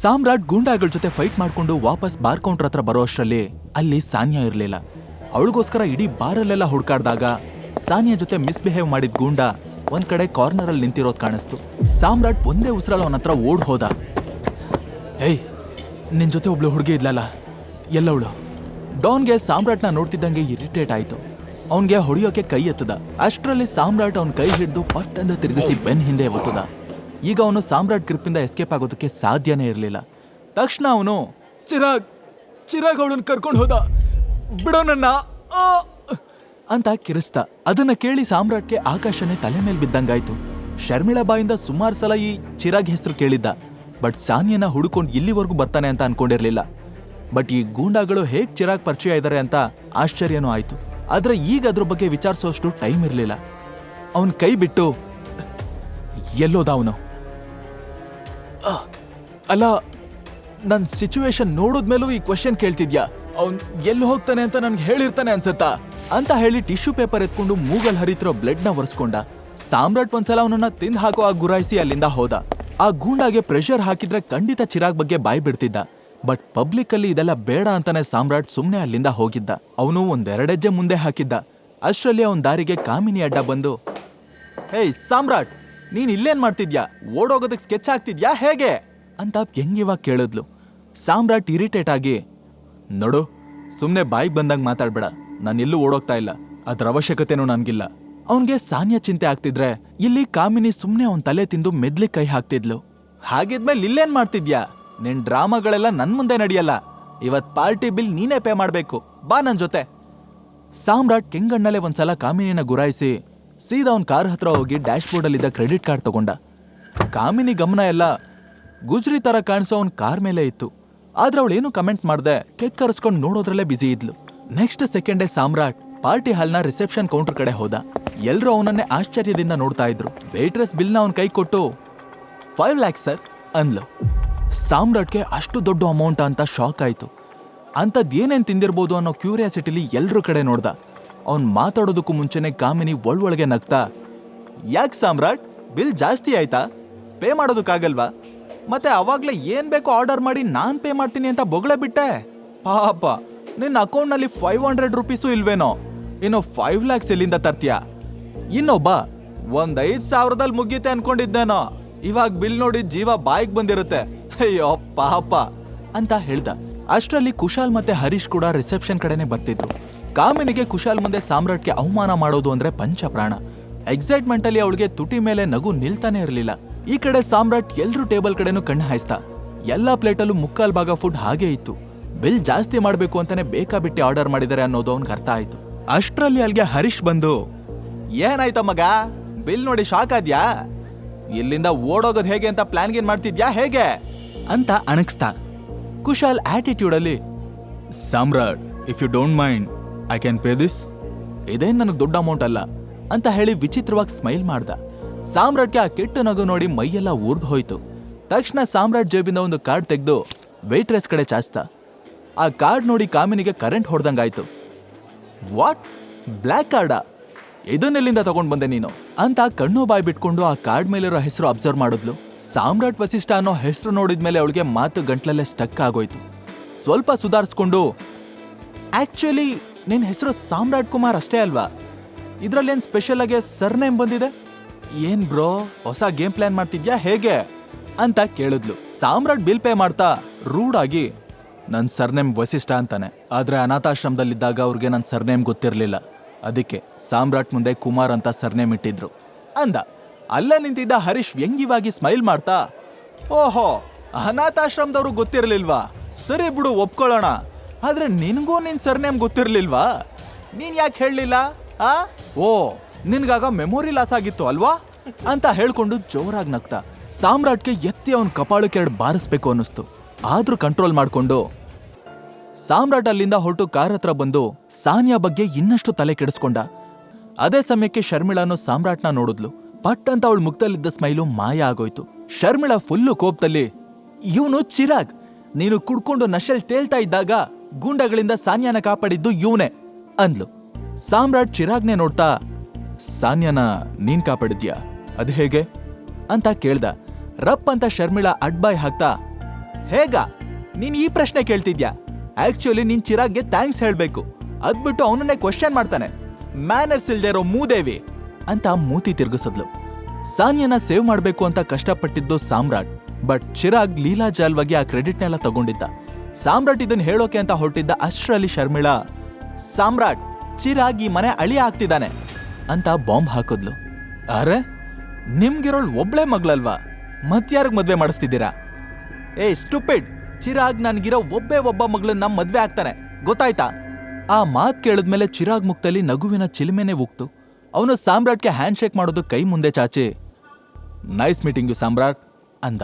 ಸಾಮ್ರಾಟ್ ಗೂಂಡಾಗಳ ಜೊತೆ ಫೈಟ್ ಮಾಡ್ಕೊಂಡು ವಾಪಸ್ ಬಾರ್ ಕೌಂಟರ್ ಹತ್ರ ಬರೋ ಅಷ್ಟರಲ್ಲಿ ಅಲ್ಲಿ ಸಾನ್ಯಾ ಇರಲಿಲ್ಲ. ಅವಳಿಗೋಸ್ಕರ ಇಡೀ ಬಾರಲ್ಲೆಲ್ಲ ಹುಡ್ಕಾಡ್ದಾಗ ಸಾನಿಯಾ ಜೊತೆ ಮಿಸ್ಬಿಹೇವ್ ಮಾಡಿದ ಗೂಂಡ ಒಂದ್ ಕಡೆ ಕಾರ್ನರ್ ಅಲ್ಲಿ ನಿಂತಿರೋದ್ ಕಾಣಿಸ್ತು. ಸಾಮ್ರಾಟ್ ಒಂದೇ ಉಸಿರಲ್ಲಿ ಅವನ ಹತ್ರ ಓಡ್ ಹೋದ. ಏಯ್, ನಿನ್ ಜೊತೆ ಒಬ್ಳು ಹುಡುಗಿ ಇದ್ಲಲ್ಲ, ಎಲ್ಲವಳು? ಡಾನ್ಗೆ ಸಾಮ್ರಾಟ್ನ ನೋಡ್ತಿದ್ದಂಗೆ ಇರಿಟೇಟ್ ಆಯ್ತು. ಅವನ್ಗೆ ಹೊಡೆಯೋಕೆ ಕೈ ಎತ್ತದ. ಅಷ್ಟರಲ್ಲಿ ಸಾಮ್ರಾಟ್ ಅವನ್ ಕೈ ಹಿಡಿದು ಪಟ್ ಅಂತ ತಿರುಗಿಸಿ ಬೆನ್ ಹಿಂದೆ ಒತ್ತದ ಈಗ ಅವನು ಸಾಮ್ರಾಟ್ ಗ್ರಿಪ್ಪಿಂದ ಎಸ್ಕೇಪ್ ಆಗೋದಕ್ಕೆ ಸಾಧ್ಯನೇ ಇರಲಿಲ್ಲ. ತಕ್ಷಣ ಅವನು, ಚಿರಾಗ್ ಚಿರಾಗ್ ಅವಳನ್ನು ಕರ್ಕೊಂಡು ಹೋದ. ಬಿಡೋ ನನ್ನ. ಅಂತ ಕಿರಿಸ್ತ. ಅದನ್ನು ಕೇಳಿ ಸಾಮ್ರಾಟ್ಗೆ ಆಕಾಶನೇ ತಲೆ ಮೇಲೆ ಬಿದ್ದಂಗಾಯ್ತು. ಶರ್ಮಿಳಾ ಬಾಯಿಂದ ಸುಮಾರು ಸಲ ಈ ಚಿರಾಗ್ ಹೆಸರು ಕೇಳಿದ್ದ. ಬಟ್ ಸಾನಿಯನ್ನ ಹುಡುಕೊಂಡು ಇಲ್ಲಿವರೆಗೂ ಬರ್ತಾನೆ ಅಂತ ಅನ್ಕೊಂಡಿರಲಿಲ್ಲ. ಬಟ್ ಈ ಗೂಂಡಾಗಳು ಹೇಗೆ ಚಿರಾಗ್ ಪರಿಚಯ ಇದ್ದಾರೆ ಅಂತ ಆಶ್ಚರ್ಯನೂ ಆಯಿತು. ಆದರೆ ಈಗ ಅದ್ರ ಬಗ್ಗೆ ವಿಚಾರಿಸೋಷ್ಟು ಟೈಮ್ ಇರಲಿಲ್ಲ. ಅವನ್ ಕೈ ಬಿಟ್ಟು, ಎಲ್ಲೋದ ಅವನು? ಅಲ್ಲ, ನನ್ ಸಿಚುವೇಶನ್ ನೋಡಿದ್ಮೇಲೂ ಈ ಕ್ವಶನ್ ಕೇಳ್ತಿದ್ಯಾ? ಅವ್ನ್ ಎಲ್ಲಿ ಹೋಗ್ತಾನೆ ಅಂತ ನನ್ಗೆ ಹೇಳಿರ್ತಾನೆ ಅನ್ಸತ್ತಾ? ಅಂತ ಹೇಳಿ ಟಿಶ್ಯೂ ಪೇಪರ್ ಎತ್ಕೊಂಡು ಮೂಗಲ್ ಹರಿತಿರೋ ನ ಒರೆಸ್ಕೊಂಡ. ಸಾಮ್ರಾಟ್ ಒಂದ್ಸಲ ಅವನನ್ನ ತಿಂದ್ ಹಾಕೋ ಆ ಗುರಾಯಿಸಿ ಅಲ್ಲಿಂದ ಹೋದ. ಆ ಗೂಂಡಾಗೆ ಪ್ರೆಷರ್ ಹಾಕಿದ್ರೆ ಖಂಡಿತ ಚಿರಾಗ್ ಬಗ್ಗೆ ಬಾಯ್ ಬಿಡ್ತಿದ್ದ. ಬಟ್ ಪಬ್ಲಿಕ್ ಅಲ್ಲಿ ಇದೆಲ್ಲ ಬೇಡ ಅಂತಾನೆ ಸಾಮ್ರಾಟ್ ಸುಮ್ನೆ ಅಲ್ಲಿಂದ ಹೋಗಿದ್ದ. ಅವನು ಒಂದೆರಡೆಜ್ಜೆ ಮುಂದೆ ಹಾಕಿದ್ದ. ಅಷ್ಟರಲ್ಲಿ ಅವನ್ ದಾರಿಗೆ ಕಾಮಿನಿ ಅಡ್ಡ ಬಂದು ಏಯ್ ಸಾಮ್ರಾಟ್, ನೀನ್ ಇಲ್ಲೇನ್ ಮಾಡ್ತಿದ್ಯಾ? ಓಡೋಗೋದಕ್ಕೆ ಸ್ಕೆಚ್ ಆಗ್ತಿದ್ಯಾ? ಹೇಗೆ? ಅಂತ ವ್ಯಂಗ್ಯವಾಗಿ ಕೇಳಿದ್ಲು. ಸಾಮ್ರಾಟ್ ಇರಿಟೇಟ್ ಆಗಿ, ನೋಡು ಸುಮ್ಮನೆ ಬಾಯಿಗೆ ಬಂದಂಗೆ ಮಾತಾಡ್ಬೇಡ. ನಾನು ಎಲ್ಲೂ ಓಡೋಗ್ತಾ ಇಲ್ಲ. ಅದ್ರ ಅವಶ್ಯಕತೆನೂ ನನಗಿಲ್ಲ. ಅವನಿಗೆ ಸಾನ್ಯ ಚಿಂತೆ ಆಗ್ತಿದ್ರೆ, ಇಲ್ಲಿ ಕಾಮಿನಿ ಸುಮ್ಮನೆ ಅವನ ತಲೆ ತಿಂದು ಮೆದ್ಲಿ ಕೈ ಹಾಕ್ತಿದ್ಲು. ಹಾಗಿದ್ಮೇಲೆ ಇಲ್ಲೇನ್ ಮಾಡ್ತಿದ್ಯಾ? ನಿನ್ ಡ್ರಾಮಾಗಳೆಲ್ಲ ನನ್ ಮುಂದೆ ನಡೆಯಲ್ಲ. ಇವತ್ ಪಾರ್ಟಿ ಬಿಲ್ ನೀನೇ ಪೇ ಮಾಡ್ಬೇಕು. ಬಾ ನನ್ ಜೊತೆ. ಸಾಮ್ರಾಟ್ ಕೆಂಗಣ್ಣಲ್ಲೇ ಒಂದ್ಸಲ ಕಾಮಿನಿನ ಗುರಾಯಿಸಿ, ಸೀದಾ ಅವನ್ ಕಾರ್ ಹತ್ರ ಹೋಗಿ ಡ್ಯಾಶ್ ಬೋರ್ಡಲ್ಲಿದ್ದ ಕ್ರೆಡಿಟ್ ಕಾರ್ಡ್ ತಗೊಂಡ. ಕಾಮಿನಿ ಗಮನ ಎಲ್ಲ ಗುಜ್ರಿ ತರ ಕಾಣಿಸೋ ಅವನ್ ಕಾರ್ ಮೇಲೆ ಇತ್ತು. ಆದ್ರೆ ಏನು ಕಮೆಂಟ್ ಮಾಡ್ದೆ ಕೆಕ್ ಕರೆಸ್ಕೊಂಡು ನೋಡೋದ್ರಲ್ಲೇ ಬಿಸಿ ಇದ್ಲು. Next second day Samrat party ಹಾಲ್ನ reception counter ಕಡೆ ಹೋದ. ಎಲ್ಲರೂ ಅವನನ್ನೇ ಆಶ್ಚರ್ಯದಿಂದ ನೋಡ್ತಾ ಇದ್ರು. ವೇಟ್ರೆಸ್ ಬಿಲ್ನ ಅವನ್ ಕೈ ಕೊಟ್ಟು ಫೈವ್ ಲ್ಯಾಕ್ಸ್ ಸರ್ ಅನ್ಲು ಸಾಮ್ರಾಟ್ಗೆ ಅಷ್ಟು ದೊಡ್ಡ ಅಮೌಂಟ್ ಅಂತ ಶಾಕ್ ಆಯ್ತು. ಅಂಥದ್ದು ಏನೇನ್ ತಿಂದಿರ್ಬೋದು ಅನ್ನೋ ಕ್ಯೂರಿಯಾಸಿಟಿಲಿ ಎಲ್ಲರೂ ಕಡೆ ನೋಡ್ದ. ಅವ್ನು ಮಾತಾಡೋದಕ್ಕೂ ಮುಂಚೆನೆ ಕಾಮಿನಿ ಒಳೊಳಗೆ ನಗ್ತಾ, ಯಾಕೆ ಸಾಮ್ರಾಟ್? ಬಿಲ್ ಜಾಸ್ತಿ ಆಯ್ತಾ? ಪೇ ಮಾಡೋದಕ್ಕಾಗಲ್ವಾ? ಮತ್ತೆ ಅವಾಗ್ಲೇ ಏನ್ ಬೇಕೋ ಆರ್ಡರ್ ಮಾಡಿ ನಾನ್ ಪೇ ಮಾಡ್ತೀನಿ ಅಂತ ಬೊಗಳೆ ಬಿಟ್ಟೆ. ಪಾಪ ನಿನ್ನ ಅಕೌಂಟ್ನಲ್ಲಿ ಫೈವ್ ಹಂಡ್ರೆಡ್ ರುಪೀಸು ಇಲ್ವೇನೋ? ಇನ್ನು ಫೈವ್ ಲ್ಯಾಕ್ಸ್ ಎಲ್ಲಿಂದ ತರ್ತೀಯ? ಇನ್ನೊಬ್ಬ ಒಂದ್ ಐದ್ ಸಾವಿರದಲ್ಲಿ ಮುಗೀತೆ ಅನ್ಕೊಂಡಿದ್ದೇನೋ. ಇವಾಗ ಬಿಲ್ ನೋಡಿ ಜೀವ ಬಾಯಿಗೆ ಬಂದಿರುತ್ತೆ. ಅಯ್ಯೋ, ಪಾಪ ಅಂತ ಹೇಳ್ದ. ಅಷ್ಟರಲ್ಲಿ ಕುಶಾಲ್ ಮತ್ತೆ ಹರೀಶ್ ಕೂಡ ರಿಸೆಪ್ಷನ್ ಕಡೆನೆ ಬರ್ತಿದ್ರು. ಕಾಮಿನಿಗೆ ಕುಶಾಲ್ ಮುಂದೆ ಸಾಮ್ರಾಟ್ಗೆ ಅವಮಾನ ಮಾಡೋದು ಅಂದ್ರೆ ಪಂಚಪ್ರಾಣ. ಎಕ್ಸೈಟ್ಮೆಂಟ್ ಅಲ್ಲಿ ಅವಳಿಗೆ ತುಟಿ ಮೇಲೆ ನಗು ನಿಲ್ತಾನೆ ಇರಲಿಲ್ಲ. ಈ ಕಡೆ ಸಾಮ್ರಾಟ್ ಎಲ್ರೂ ಟೇಬಲ್ ಕಡೆನೂ ಕಣ್ಣು ಹಾಯಿಸ್ತಾ, ಎಲ್ಲ ಪ್ಲೇಟಲ್ಲೂ ಮುಕ್ಕಾಲ್ ಭಾಗ ಫುಡ್ ಹಾಗೆ ಇತ್ತು. ಬಿಲ್ ಜಾಸ್ತಿ ಮಾಡಬೇಕು ಅಂತಾನೆ ಬೇಕಾಬಿಟ್ಟಿ ಆರ್ಡರ್ ಮಾಡಿದ್ದಾರೆ ಅನ್ನೋದು ಅವ್ನ್ಗೆ ಅರ್ಥ ಆಯ್ತು. ಅಷ್ಟರಲ್ಲಿ ಅಲ್ಲಿಗೆ ಹರೀಶ್ ಬಂದು, ಏನಾಯ್ತ ಮಗ? ಬಿಲ್ ನೋಡಿ ಶಾಕ್ ಆದ್ಯಾ? ಇಲ್ಲಿಂದ ಓಡೋಗೋದು ಹೇಗೆ ಅಂತ ಪ್ಲಾನ್ ಗೇನ್ ಮಾಡ್ತಿದ್ಯಾ? ಹೇಗೆ? ಅಂತ ಅಣಗಿಸ್ತಾ ಕುಶಾಲ್ ಆಟಿಟ್ಯೂಡ್ ಅಲ್ಲಿ, Samrat if you don't mind I can pay this ಇದೇನು ನನಗೆ ದೊಡ್ಡ ಅಮೌಂಟ್ ಅಲ್ಲ, ಅಂತ ಹೇಳಿ ವಿಚಿತ್ರವಾಗಿ ಸ್ಮೈಲ್ ಮಾಡ್ದ. ಸಾಮ್ರಾಟ್ಗೆ ಆ ಕೆಟ್ಟ ನಗು ನೋಡಿ ಮೈಯೆಲ್ಲ ಉರ್ದು ಹೋಯ್ತು. ತಕ್ಷಣ ಸಾಮ್ರಾಟ್ ಜೇಬಿಂದ ಒಂದು ಕಾರ್ಡ್ ತೆಗೆದು ವೇಟ್ರೆಸ್ ಕಡೆ ಚಾಚ್ತ. ಆ ಕಾರ್ಡ್ ನೋಡಿ ಕಾಮಿನಿಗೆ ಕರೆಂಟ್ ಹೊಡೆದಂಗಾಯ್ತು. ವಾಟ್? ಬ್ಲ್ಯಾಕ್ ಕಾರ್ಡಾ? ಇದನ್ನೆಲ್ಲಿಂದ ತಗೊಂಡ್ ಬಂದೆ ನೀನು? ಅಂತ ಕಣ್ಣು ಬಾಯಿ ಬಿಟ್ಕೊಂಡು ಆ ಕಾರ್ಡ್ ಮೇಲಿರೋ ಹೆಸರು ಅಬ್ಸರ್ವ್ ಮಾಡಿದ್ಲು. ಸಾಮ್ರಾಟ್ ವಸಿಷ್ಠ ಅನ್ನೋ ಹೆಸರು ನೋಡಿದ್ಮೇಲೆ ಅವಳಿಗೆ ಮಾತು ಗಂಟ್ಲಲ್ಲೇ ಸ್ಟಕ್ ಆಗೋಯ್ತು. ಸ್ವಲ್ಪ ಸುಧಾರಿಸ್ಕೊಂಡು ಆಕ್ಚುಲಿ ನಿನ್ನ ಹೆಸರು ಸಾಮ್ರಾಟ್ ಕುಮಾರ್ ಅಷ್ಟೇ ಅಲ್ವಾ? ಇದ್ರಲ್ಲೇನ್ ಸ್ಪೆಷಲ್ ಆಗಿ ಸರ್ನೇಮ್ ಬಂದಿದೆ? ಏನ್ ಬ್ರೋ, ಹೊಸ ಗೇಮ್ ಪ್ಲಾನ್ ಮಾಡ್ತಿದ್ಯಾ ಹೇಗೆ? ಅಂತ ಕೇಳಿದ್ಲು. ಸಾಮ್ರಾಟ್ ಬಿಲ್ ಪೇ ಮಾಡ್ತಾ ರೂಡ್ ಆಗಿ ನನ್ ಸರ್ನೇಮ್ ವಸಿಷ್ಠ ಅಂತಾನೆ. ಆದ್ರೆ ಅನಾಥಾಶ್ರಮದಲ್ಲಿದ್ದಾಗ ಅವ್ರಿಗೆ ನನ್ನ ಸರ್ನೇಮ್ ಗೊತ್ತಿರಲಿಲ್ಲ. ಅದಕ್ಕೆ ಸಾಮ್ರಾಟ್ ಮುಂದೆ ಕುಮಾರ್ ಅಂತ ಸರ್ನೇಮ್ ಇಟ್ಟಿದ್ರು. ಅಂದ, ಅಲ್ಲೇ ನಿಂತಿದ್ದ ಹರೀಶ್ ವ್ಯಂಗ್ಯವಾಗಿ ಸ್ಮೈಲ್ ಮಾಡ್ತಾ, ಓಹೋ, ಅನಾಥಾಶ್ರಮದವ್ರು ಗೊತ್ತಿರ್ಲಿಲ್ವಾ? ಸರಿ ಬಿಡು, ಒಪ್ಕೊಳ್ಳೋಣ. ಆದ್ರೆ ನಿನಗೂ ನಿನ್ ಸರ್ನೇಮ್ ಗೊತ್ತಿರಲಿಲ್ವಾ? ನೀನ್ ಯಾಕೆ ಹೇಳಲಿಲ್ಲ, ಆ? ಓ ನಿನ್ಗಾಗ ಮೆಮೊರಿ ಲಾಸ್ ಆಗಿತ್ತು ಅಲ್ವಾ? ಅಂತ ಹೇಳ್ಕೊಂಡು ಜೋರಾಗಿ ನಗ್ತಾ, ಸಾಮ್ರಾಟ್ಗೆ ಎತ್ತಿ ಅವನ ಕಪಾಳಕ್ಕೆ ಎರಡು ಬಾರಿಸ್ಬೇಕು ಅನ್ನಿಸ್ತು. ಆದ್ರೂ ಕಂಟ್ರೋಲ್ ಮಾಡ್ಕೊಂಡು, ಸಾಮ್ರಾಟ್ ಅಲ್ಲಿಂದ ಹೊರಟು ಕಾರ್ ಹತ್ರ ಬಂದು ಸಾನಿಯಾ ಬಗ್ಗೆ ಇನ್ನಷ್ಟು ತಲೆ ಕೆಡಿಸ್ಕೊಂಡ. ಅದೇ ಸಮಯಕ್ಕೆ ಶರ್ಮಿಳಾನು ಸಾಮ್ರಾಟ್ನ ನೋಡಿದ್ಲು. ಪಟ್ ಅಂತ ಅವಳ ಮುಖದಲ್ಲಿದ್ದ ಸ್ಮೈಲು ಮಾಯ ಆಗೋಯ್ತು. ಶರ್ಮಿಳಾ ಫುಲ್ಲು ಕೋಪದಲ್ಲಿ, ಇವನು ಚಿರಾಗ್. ನೀನು ಕುಡ್ಕೊಂಡು ನಶೆಲ್ ತೇಲ್ತಾ ಇದ್ದಾಗ ಗೂಂಡಗಳಿಂದ ಸಾನ್ಯಾನ ಕಾಪಾಡಿದ್ದು ಇವನೇ. ಅಂದ್ಲು. ಸಾಮ್ರಾಟ್ ಚಿರಾಗ್ನೇ ನೋಡ್ತಾ ಸಾನ್ಯಾನ, ನೀನ್ ಕಾಪಾಡಿದ್ಯಾ? ಅದ್ ಹೇಗೆ? ಅಂತ ಕೇಳ್ದ. ರಪ್ ಅಂತ ಶರ್ಮಿಳಾ ಅಡ್ಬಾಯ್ ಹಾಕ್ತಾ, ಹೇಗ? ನೀನ್ ಈ ಪ್ರಶ್ನೆ ಕೇಳ್ತಿದ್ಯಾ? ಆಕ್ಚುಲಿ ನೀನ್ ಚಿರಾಗ್ಗೆ ಥ್ಯಾಂಕ್ಸ್ ಹೇಳ್ಬೇಕು. ಅದ್ಬಿಟ್ಟು ಅವನನ್ನೇ ಕ್ವಶನ್ ಮಾಡ್ತಾನೆ. ಮ್ಯಾನರ್ಸ್ ಇಲ್ದೇ ಇರೋ ಮೂದೇವಿ. ಅಂತ ಮೂತಿ ತಿರುಗಿಸಿದ್ಲು. ಸಾನ್ಯನ ಸೇವ್ ಮಾಡ್ಬೇಕು ಅಂತ ಕಷ್ಟಪಟ್ಟಿದ್ದು ಸಾಮ್ರಾಟ್. ಬಟ್ ಚಿರಾಗ್ ಲೀಲಾ ಜಾಲ್ವಾಗಿ ಆ ಕ್ರೆಡಿಟ್ನೆಲ್ಲ ತಗೊಂಡಿದ್ದ. ಸಾಮ್ರಾಟ್ ಇದನ್ನ ಹೇಳೋಕೆ ಅಂತ ಹೊರಟಿದ್ದ ಅಷ್ಟ್ರಲ್ಲಿ ಶರ್ಮಿಳಾ, ಸಾಮ್ರಾಟ್, ಚಿರಾಗ್ ಈ ಮನೆ ಅಳಿ ಆಗ್ತಿದ್ದಾನೆ. ಅಂತ ಬಾಂಬ್ ಹಾಕಿದ್ಲು. ಅರೆ, ನಿಮ್ಗಿರೋಳ್ ಒಬ್ಳೆ ಮಗಳಲ್ವಾ? ಮತ್ಯಾರಿಗ್ ಮದ್ವೆ ಮಾಡಿಸ್ತಿದ್ದೀರಾ? ಏ, ಸ್ಟುಪಿಡ್! ಚಿರಾಗ್ ನನ್ಗಿರೋ ಒಬ್ಬೇ ಒಬ್ಬ ಮಗಳನ್ನ ಮದ್ವೆ ಆಗ್ತಾನೆ. ಗೊತ್ತಾಯ್ತಾ? ಆ ಮಾತ್ ಕೇಳಿದ್ಮೇಲೆ ಚಿರಾಗ್ ಮುಕ್ತಲ್ಲಿ ನಗುವಿನ ಚಿಲುಮೆನೆ ಉಕ್ತು. ಅವನು ಸಾಮ್ರಾಟ್ಗೆ ಹ್ಯಾಂಡ್ ಶೇಕ್ ಮಾಡೋದು ಕೈ ಮುಂದೆ ಚಾಚಿ, ನೈಸ್ ಮೀಟಿಂಗ್ ಸಾಮ್ರಾಟ್, ಅಂದ.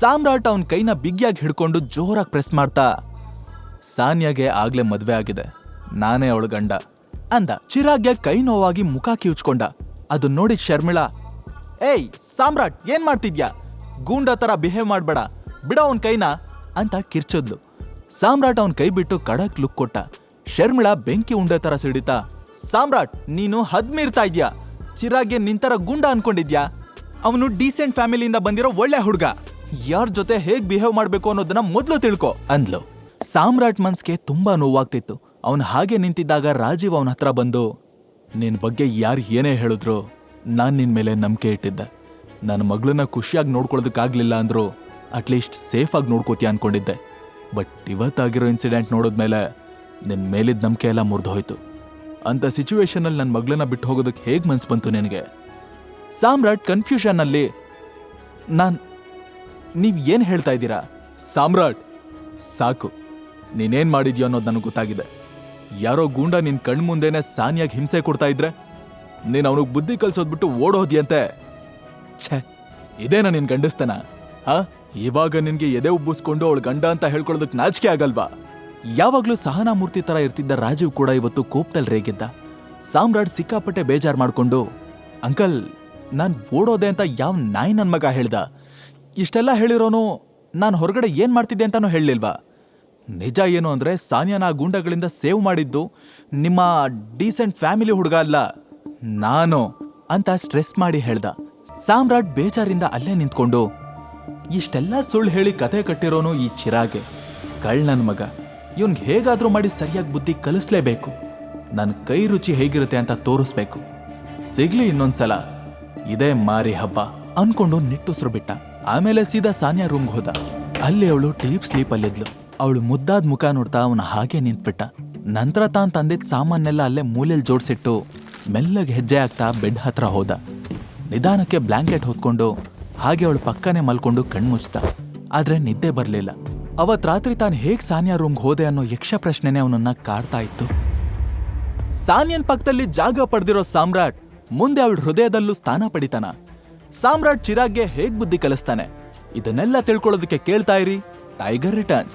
ಸಾಮ್ರಾಟ್ ಅವನ್ ಕೈನ ಬಿಗಿಯಾಗಿ ಹಿಡ್ಕೊಂಡು ಜೋರಾಗಿ ಪ್ರೆಸ್ ಮಾಡ್ತಾ, ಸಾನ್ಯಾಗೆ ಆಗ್ಲೇ ಮದ್ವೆ ಆಗಿದೆ. ನಾನೇ ಅವಳು ಗಂಡ. ಅಂದ. ಚಿರಾಗ್ಯ ಕೈ ನೋವಾಗಿ ಮುಖ ಕಿವುಚ್ಕೊಂಡ. ಅದು ನೋಡಿ ಶರ್ಮಿಳಾ, ಏಯ್, ಸಾಮ್ರಾಟ್, ಏನ್ ಮಾಡ್ತಿದ್ಯಾ? ಗೂಂಡ ತರ ಬಿಹೇವ್ ಮಾಡ್ಬೇಡ. ಬಿಡ ಅವನ್ ಕೈನ ಅಂತ ಕಿರ್ಚದ್ಲು. ಸಾಮ್ರಾಟ್ ಅವನ್ ಕೈ ಬಿಟ್ಟು ಕಡಕ್ ಲುಕ್ ಕೊಟ್ಟ. ಶರ್ಮಿಳಾ ಬೆಂಕಿ ಉಂಡೆ ತರ ಸಿಡಿತಾ, ಸಾಮ್ರಾಟ್, ನೀನು ಹದ್ಮೀರ್ತಾ ಇದ್ಯಾ? ಚಿರಾಗ್ಗೆ ನಿಂತರ ಗೂಂಡ ಅನ್ಕೊಂಡಿದ್ಯಾ? ಅವನು ಡೀಸೆಂಟ್ ಫ್ಯಾಮಿಲಿಯಿಂದ ಬಂದಿರೋ ಒಳ್ಳೆ ಹುಡುಗ. ಯಾರ್ ಜೊತೆ ಹೇಗ್ ಬಿಹೇವ್ ಮಾಡ್ಬೇಕು ಅನ್ನೋದನ್ನ ಮೊದ್ಲು ತಿಳ್ಕೊ, ಅಂದ್ಲು. ಸಾಮ್ರಾಟ್ ಮನ್ಸ್ಗೆ ತುಂಬಾ ನೋವಾಗ್ತಿತ್ತು. ಅವನ್ ಹಾಗೆ ನಿಂತಿದ್ದಾಗ ರಾಜೀವ್ ಅವನ ಹತ್ರ ಬಂದು ನಿನ್ನ ಬಗ್ಗೆ ಯಾರು ಏನೇ ಹೇಳಿದ್ರು, ನಾನು ನಿನ್ನ ಮೇಲೆ ನಂಬಿಕೆ ಇಟ್ಟಿದ್ದೆ. ನನ್ನ ಮಗಳನ್ನ ಖುಷಿಯಾಗಿ ನೋಡ್ಕೊಳ್ಳೋದಕ್ಕಾಗಲಿಲ್ಲ ಅಂದ್ರು ಅಟ್ಲೀಸ್ಟ್ ಸೇಫಾಗಿ ನೋಡ್ಕೋತೀಯ ಅನ್ಕೊಂಡಿದ್ದೆ. ಬಟ್ ಇವತ್ತಾಗಿರೋ ಇನ್ಸಿಡೆಂಟ್ ನೋಡಿದ್ಮೇಲೆ ನಿನ್ನ ಮೇಲಿದ್ದ ನಂಬಿಕೆ ಎಲ್ಲ ಮುರಿದು ಹೋಯ್ತು ಅಂತ ಸಿಚುವೇಶನ್ ಅಲ್ಲಿ ನನ್ನ ಮಗಳನ್ನ ಬಿಟ್ಟು ಹೋಗೋದಕ್ಕೆ ಹೇಗೆ ಮನ್ಸು ಬಂತು ನಿನಗೆ? ಸಾಮ್ರಾಟ್ ಕನ್ಫ್ಯೂಷನ್ ಅಲ್ಲಿ ನೀವು ಏನ್ ಹೇಳ್ತಾ ಇದ್ದೀರಾ? ಸಾಮ್ರಾಟ್, ಸಾಕು. ನೀನೇನ್ ಮಾಡಿದ್ಯೋ ಅನ್ನೋದು ನನಗೆ ಗೊತ್ತಾಗಿದೆ. ಯಾರೋ ಗೂಂಡ ನಿನ್ ಕಣ್ಮುಂದೆನೆ ಸಾನಿಯಾಗಿ ಹಿಂಸೆ ಕೊಡ್ತಾ ಇದ್ರೆ? ನೀನ್ ಅವನಿಗೆ ಬುದ್ಧಿ ಕಲ್ಸೋದ್ಬಿಟ್ಟು ಓಡೋದ್ಯಂತೆ? ಛೇ, ಇದೇನ ನಿನ್ ಗಂಡಸ್ತನ? ಹಾ, ಇವಾಗ ನಿನ್ಗೆ ಎದೆ ಉಬ್ಬಿಸ್ಕೊಂಡು ಅವಳು ಗಂಡ ಅಂತ ಹೇಳ್ಕೊಳ್ಳೋದಕ್ ನಾಚಿಕೆ ಆಗಲ್ವಾ? ಯಾವಾಗ್ಲೂ ಸಹನಾಮೂರ್ತಿ ತರ ಇರ್ತಿದ್ದ ರಾಜೀವ್ ಕೂಡ ಇವತ್ತು ಕೋಪ್ತಲ್ ರೇಗಿದ್ದ. ಸಾಮ್ರಾಟ್ ಸಿಕ್ಕಾಪಟ್ಟೆ ಬೇಜಾರ್ ಮಾಡ್ಕೊಂಡು, ಅಂಕಲ್, ನಾನ್ ಓಡೋದೆ ಅಂತ ಯಾವ ನಾಯಿ ನನ್ ಮಗ ಹೇಳ್ದ? ಇಷ್ಟೆಲ್ಲ ಹೇಳಿರೋನು ನಾನ್ ಹೊರಗಡೆ ಏನ್ ಮಾಡ್ತಿದ್ದೆ ಅಂತಾನು ಹೇಳಲಿಲ್ವಾ? ನಿಜ ಏನು ಅಂದರೆ ಸಾನಿಯಾನ ಆ ಗೂಂಡಗಳಿಂದ ಸೇವ್ ಮಾಡಿದ್ದು ನಿಮ್ಮ ಡೀಸೆಂಟ್ ಫ್ಯಾಮಿಲಿ ಹುಡುಗ ಅಲ್ಲ. ನಾನು ಅಂತ ಸ್ಟ್ರೆಸ್ ಮಾಡಿ ಹೇಳ್ದ. ಸಾಮ್ರಾಟ್ ಬೇಜಾರಿಂದ ಅಲ್ಲೇ ನಿಂತ್ಕೊಂಡು, ಇಷ್ಟೆಲ್ಲ ಸುಳ್ಳು ಹೇಳಿ ಕತೆ ಕಟ್ಟಿರೋನು ಈ ಚಿರಾಗೆ. ಕಳ್ ನನ್ ಮಗ ಇವನ್ಗೆ ಹೇಗಾದ್ರೂ ಮಾಡಿ ಸರಿಯಾಗಿ ಬುದ್ಧಿ ಕಲಿಸ್ಲೇಬೇಕು. ನನ್ನ ಕೈ ರುಚಿ ಹೇಗಿರುತ್ತೆ ಅಂತ ತೋರಿಸ್ಬೇಕು. ಸಿಗ್ಲಿ ಇನ್ನೊಂದ್ಸಲ. ಇದೇ ಮಾರಿ ಹಬ್ಬ ಅನ್ಕೊಂಡು ನಿಟ್ಟುಸ್ರು ಬಿಟ್ಟ. ಆಮೇಲೆ ಸೀದಾ ಸಾನ್ಯಾ ರೂಮ್ಗೆ ಹೋದ. ಅಲ್ಲಿ ಅವಳು ಡೀಪ್ ಸ್ಲೀಪ್ ಅಲ್ಲಿದ್ಲು. ಅವಳು ಮುದ್ದಾದ ಮುಖ ನೋಡ್ತಾ ಅವನ ಹಾಗೆ ನಿಂತ್ಬಿಟ್ಟ. ನಂತರ ತಾನು ತಂದಿದ್ದ ಸಾಮಾನೆಲ್ಲ ಅಲ್ಲೇ ಮೂಲೆಯಲ್ಲಿ ಜೋಡಿಸಿಟ್ಟು ಮೆಲ್ಲಗೆ ಹೆಜ್ಜೆ ಆಗ್ತಾ ಬೆಡ್ ಹತ್ರ ಹೋದ. ನಿಧಾನಕ್ಕೆ ಬ್ಲಾಂಕೆಟ್ ಹೊತ್ಕೊಂಡು ಹಾಗೆ ಅವಳು ಪಕ್ಕನೆ ಮಲ್ಕೊಂಡು ಕಣ್ಮುಚ್ತ ಆದ್ರೆ ನಿದ್ದೆ ಬರಲಿಲ್ಲ. ಅವತ್ ರಾತ್ರಿ ತಾನು ಹೇಗ್ ಸಾನಿಯಾ ರೂಮ್ಗೆ ಹೋದೆ ಅನ್ನೋ ಯಕ್ಷ ಪ್ರಶ್ನೆನೆ ಅವನನ್ನ ಕಾಡ್ತಾ ಇತ್ತು. ಸಾನಿಯನ್ ಪಕ್ಕದಲ್ಲಿ ಜಾಗ ಪಡೆದಿರೋ ಸಾಮ್ರಾಟ್ ಮುಂದೆ ಅವಳ ಹೃದಯದಲ್ಲೂ ಸ್ಥಾನ ಪಡಿತಾನ. ಸಾಮ್ರಾಟ್ ಚಿರಾಗ್ಗೆ ಹೇಗ್ ಬುದ್ಧಿ ಕಲಿಸ್ತಾನೆ? ಇದನ್ನೆಲ್ಲ ತಿಳ್ಕೊಳ್ಳೋದಕ್ಕೆ ಕೇಳ್ತಾ ಇರಿ. Tiger Returns